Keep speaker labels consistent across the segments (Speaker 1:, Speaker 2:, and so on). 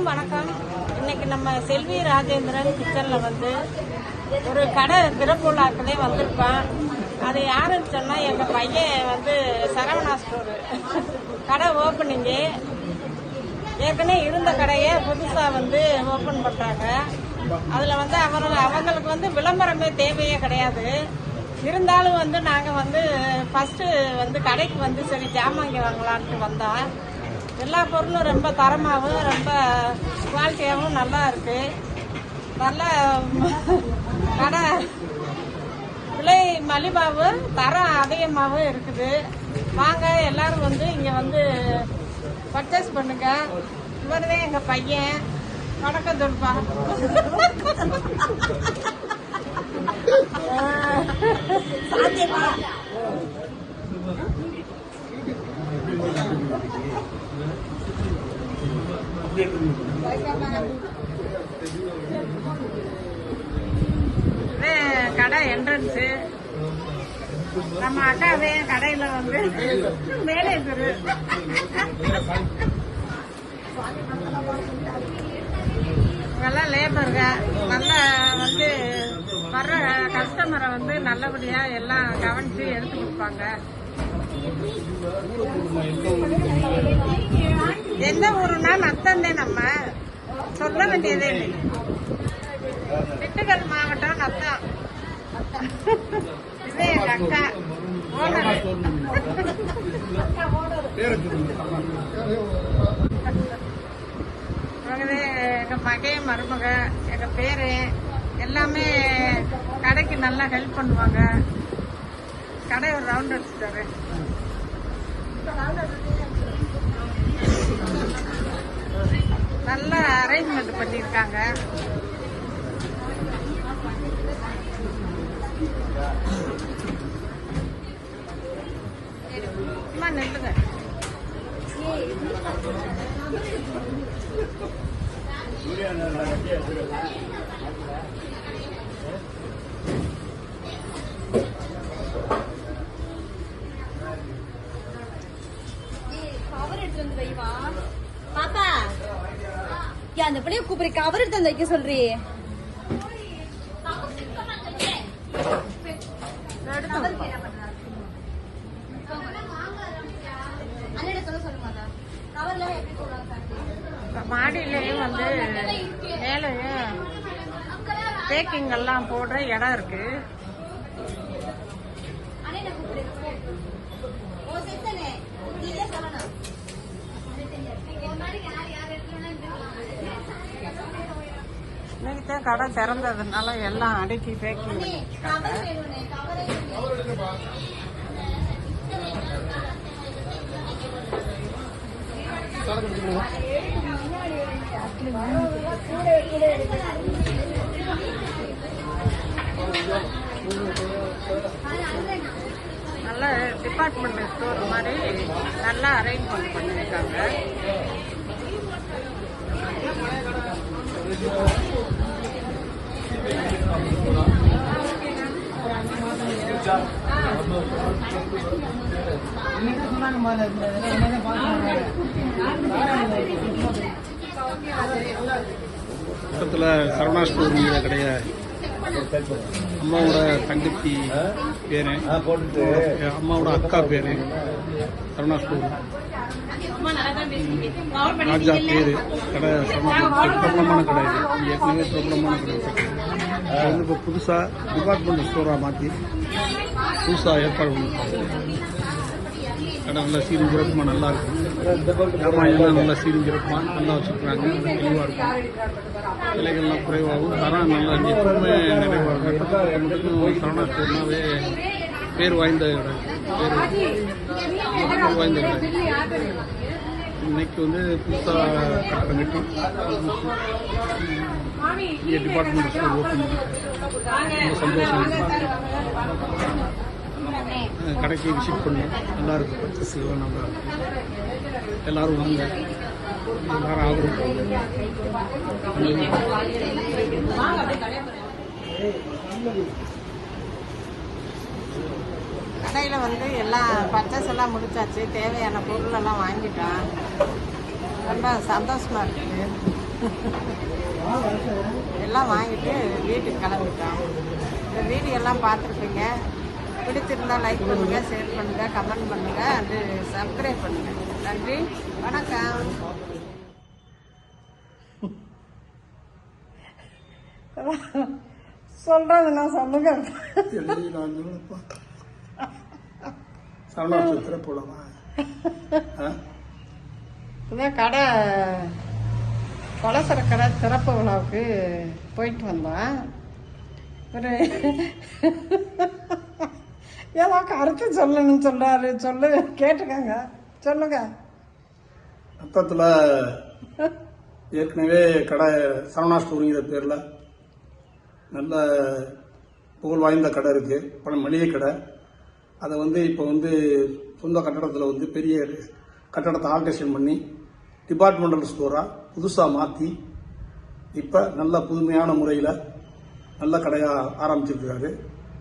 Speaker 1: எல்லாருக்கும் வணக்கம். இன்னைக்கு நம்ம செல்வி ராஜேந்திரன் கிச்சனில் வந்து ஒரு கடை திறப்புள்ளாக்களே வந்திருக்கோம் அது யாருன்னு சொன்னால் எங்கள் பையன் வந்து சரவணா ஸ்டோரு கடை ஓப்பனிங்கு ஏற்கனவே இருந்த கடையை புதுசாக வந்து ஓப்பன் பண்ணுறாங்க அதில் வந்து அவர் அவங்களுக்கு வந்து விளம்பரமே தேவையே கிடையாது. இருந்தாலும் வந்து நாங்கள் வந்து ஃபஸ்ட்டு வந்து கடைக்கு வந்து சரி ஜாமாங்க வாங்கலான்ட்டு வந்தோம். எல்லா பொருளும் ரொம்ப தரமாகவும் ரொம்ப குவாலிட்டியாகவும் நல்லா இருக்கு. நல்ல கடை விலை மலிவாகவும் தரம் அதிகமாகவும் இருக்குது. வாங்க எல்லாரும் வந்து இங்கே வந்து பர்ச்சேஸ் பண்ணுங்க. இவருதே எங்கள் பையன். வணக்கம் தொடுப்பா கடை என்ட்ரன்ஸு நம்ம அக்காவே கடையில வந்து மேலே நல்லா லேபருங்க நல்லா வந்து வர்ற கஸ்டமரை வந்து நல்லபடியா எல்லாம் கவனிச்சு எடுத்து கொடுப்பாங்க. எந்த ஊருன்னா நத்தந்தே நம்ம. சொல்ல வேண்டியதே இல்லை திண்டுக்கல் மாவட்டம் அக்கா இதே எங்க அக்கா. ஓனர். எங்க மகன் மருமக எங்க பேரு எல்லாமே கடைக்கு நல்லா ஹெல்ப் பண்ணுவாங்க. கடை ஒரு ரவுண்ட் அடிச்சுட்டாரு நல்ல அரேஞ்ச்மெண்ட் பண்ணியிருக்காங்க. நில்லுங்க.
Speaker 2: வந்து வைவா பாப்பா ஏன் அந்த பிள்ளைய கூப்பிடு கவர் எடுத்து வந்து வைக்க சொல்றி மாடியிலயும்
Speaker 1: மாடியிலையும் வந்து மேலேயும் பேக்கிங் எல்லாம் போடுற இடம் இருக்கு. தான் கடை திறந்ததுனால எல்லாம் அடுக்கி பேக்கிங் நல்ல டிபார்ட்மெண்ட் ஸ்டோர் மாதிரி நல்லா அரேஞ்ச்மெண்ட் பண்ணியிருக்காங்க
Speaker 3: பக்கத்தில் சரவணா ஸ்டோருங்கிற கடைய அம்மாவோட தங்கச்சி பேரு. அம்மாவோட அக்கா பேரு. சரவணா ஸ்டோர் ராஜா பேரு. கடை ஸ்டோர். பிரபலமான கடை. இது ஏற்கனவே பிரபலமான கடை. அது வந்து இப்போ புதுசாக டிபார்ட்மெண்ட் ஸ்டோராக மாற்றி புதுசாக ஏற்பாடு பண்ணிருக்காங்க. கடை நல்லா சீரும் சிறப்புமா? நல்லா இருக்கும் வியாபாரம் நல்லா சீரும் சிறப்புமா? நல்லா வச்சுருக்காங்க. தெளிவாக இருக்கும் விலைகள்லாம் குறைவாகவும் தரம் நல்லா எப்பவுமே நிறைவாக இருக்கும் மட்டும் ஸ்டோர்னாவே பேர் வாய்ந்த இடம். பேர் பேர் வாய்ந்த கடை இன்னைக்கு வந்து புதுசாக கட்டி டிபார்ட்மெண்ட் ஸ்டோர் ஓப்பன் ரொம்ப சந்தோஷம். கடைக்கு விசிட் பண்ணோம். நல்லா இருக்கு பர்ச்சேஸ் எல்லாம் நல்லா இருக்கு எல்லாரும் வாங்க. எல்லாரும் கொடுங்க.
Speaker 1: கடையில வந்து எல்லாம் பர்ச்சேஸ் எல்லாம் முடிச்சாச்சு. தேவையான பொருள் எல்லாம் வாங்கிட்டோம் ரொம்ப சந்தோஷமா இருக்குது எல்லாம் வாங்கிட்டு வீட்டுக்கு கிளம்பிட்டோம். இந்த வீடியோ எல்லாம் பார்த்துருப்பீங்க. பிடிச்சிருந்தா லைக் பண்ணுங்க ஷேர் பண்ணுங்க கமெண்ட் பண்ணுங்க அது சப்ஸ்கிரைப் பண்ணுங்க. நன்றி வணக்கம். சொல்றது நான் சொல்லுங்க.
Speaker 3: சரணாசுத்திர போலமா?
Speaker 1: இதான் கடை பலசர கடை திறப்பு விழாவுக்கு போயிட்டு வந்தோம். ஒரு ஏதோ கருத்து சொல்லணும்னு சொல்றாரு. சொல்லு. கேட்டுக்கங்க. சொல்லுங்க.
Speaker 3: மொத்தத்தில் ஏற்கனவே கடை சரவணா ஸ்டோருங்கிற பேரில் நல்ல புகழ் வாய்ந்த கடை இருக்குது பல மளிகை கடை. அதை வந்து இப்போ வந்து சொந்த கட்டடத்தில் வந்து பெரிய கட்டடத்தை ஆல்ட்ரேஷன் பண்ணி டிபார்ட்மெண்டல் ஸ்டோராக புதுசாக மாற்றி இப்போ நல்ல புதுமையான முறையில் நல்ல கடையாக ஆரம்பிச்சிருக்கிறாரு.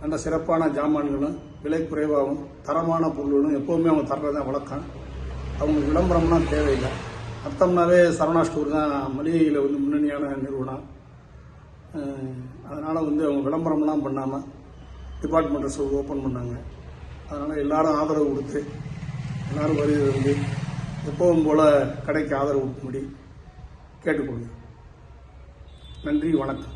Speaker 3: நல்ல சிறப்பான ஜாமான்களும் விலை குறைவாகவும் தரமான பொருளும் எப்போவுமே அவங்க தர்றதான் வழக்கம். அவங்க விளம்பரம்லாம் தேவையில்லை. அர்த்தம்னாவே சரவணா ஸ்டோர் தான் மளிகையில் வந்து முன்னணியான நிறுவனம். அதனால் வந்து அவங்க விளம்பரம்லாம் பண்ணாமல் டிபார்ட்மெண்டல் ஸ்டோர் ஓப்பன் பண்ணாங்க. அதனால் எல்லாரும் ஆதரவு கொடுத்து எல்லோரும் வருகிறது வந்து எப்பவும் போல் கடைக்கு ஆதரவு கொடுக்கும்படி கேட்டுக்கொள்கிறேன். நன்றி வணக்கம்.